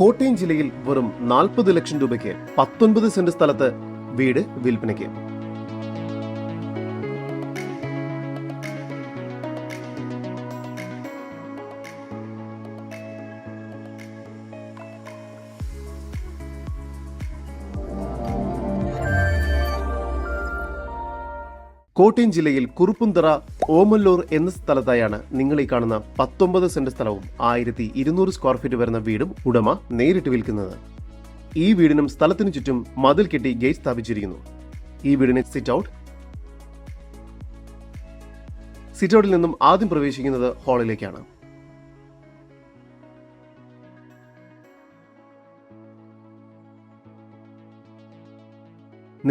കോട്ടയം ജില്ലയിൽ വെറും നാൽപ്പത് ലക്ഷം രൂപയ്ക്ക് പത്തൊൻപത് സെന്റ് സ്ഥലത്ത് വീട് വിൽപ്പനയ്ക്ക്. കോട്ടയം ജില്ലയിൽ കുറുപ്പുന്തറ ഓമല്ലൂർ എന്ന സ്ഥലത്തായാണ് നിങ്ങൾ ഈ കാണുന്ന പത്തൊമ്പത് സെന്റ് സ്ഥലവും ആയിരത്തി ഇരുന്നൂറ് സ്ക്വയർ ഫീറ്റ് വരുന്ന വീടും ഉടമ നേരിട്ട് വിൽക്കുന്നത്. ഈ വീടിനും സ്ഥലത്തിനു ചുറ്റും മതിൽ കെട്ടി ഗേറ്റ് സ്ഥാപിച്ചിരിക്കുന്നു. ഈ വീടിന് സിറ്റ് ഔട്ട് സിറ്റ് ഔട്ടിൽ നിന്നും ആദ്യം പ്രവേശിക്കുന്നത് ഹാളിലേക്കാണ്.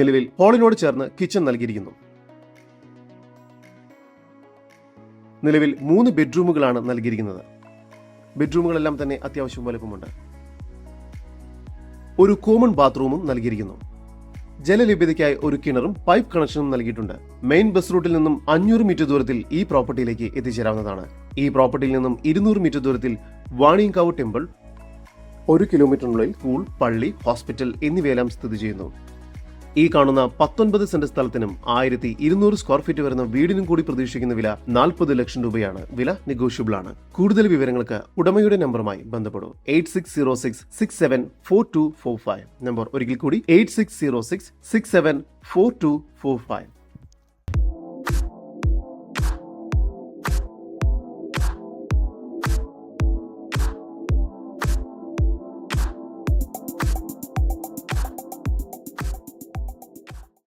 നിലവിൽ ഹാളിനോട് ചേർന്ന് കിച്ചൺ നൽകിയിരിക്കുന്നു. നിലവിൽ മൂന്ന് ബെഡ്റൂമുകളാണ് നൽകിയിരിക്കുന്നത്. ബെഡ്റൂമുകളെല്ലാം തന്നെ അത്യാവശ്യം വലുപ്പമുണ്ട്. ഒരു കോമൺ ബാത്റൂമും നൽകിയിരിക്കുന്നു. ജലലഭ്യതയ്ക്കായി ഒരു കിണറും പൈപ്പ് കണക്ഷനും നൽകിയിട്ടുണ്ട്. മെയിൻ ബസ് റൂട്ടിൽ നിന്നും അഞ്ഞൂറ് മീറ്റർ ദൂരത്തിൽ ഈ പ്രോപ്പർട്ടിയിലേക്ക് എത്തിച്ചേരാവുന്നതാണ്. ഈ പ്രോപ്പർട്ടിയിൽ നിന്നും ഇരുന്നൂറ് മീറ്റർ ദൂരത്തിൽ വാണിയങ്കാവ് ടെമ്പിൾ ഒരു കിലോമീറ്ററിനുള്ളിൽ സ്കൂൾ പള്ളി ഹോസ്പിറ്റൽ എന്നിവയെല്ലാം സ്ഥിതി ചെയ്യുന്നു. ഈ കാണുന്ന പത്തൊൻപത് സെന്റ് സ്ഥലത്തിനും ആയിരത്തി ഇരുന്നൂറ് സ്ക്വയർ ഫീറ്റ് വരുന്ന വീടിനും കൂടി പ്രതീക്ഷിക്കുന്ന വില നാൽപ്പത് ലക്ഷം രൂപയാണ്. വില നെഗോഷ്യബിൾ ആണ്. കൂടുതൽ വിവരങ്ങൾക്ക് ഉടമയുടെ നമ്പറുമായി ബന്ധപ്പെടും. Eight six zero six six seven four two four five. Number ഒരിക്കൽ കൂടി eight six zero six six seven four two four five.